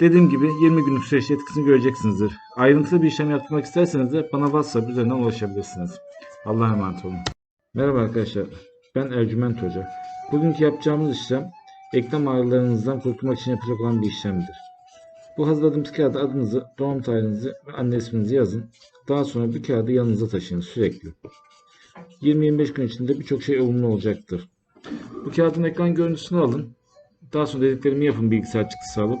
Dediğim gibi 20 günlük süreçte etkisini göreceksinizdir. Ayrıntılı bir işlem yaptırmak isterseniz de bana WhatsApp üzerinden ulaşabilirsiniz. Allah'a emanet olun. Merhaba arkadaşlar. Ben Ercüment Hoca. Bugünkü yapacağımız işlem eklem ağrılarınızdan kurtulmak için yapacak olan bir işlemdir. Bu hazırladığımız kağıda adınızı, doğum tarihinizi ve anne isminizi yazın. Daha sonra bu kağıdı yanınıza taşıyın sürekli. 20-25 gün içinde birçok şey olumlu olacaktır. Bu kağıdın ekran görüntüsünü alın. Daha sonra dediklerimi yapın bilgisayar çıktısı alıp.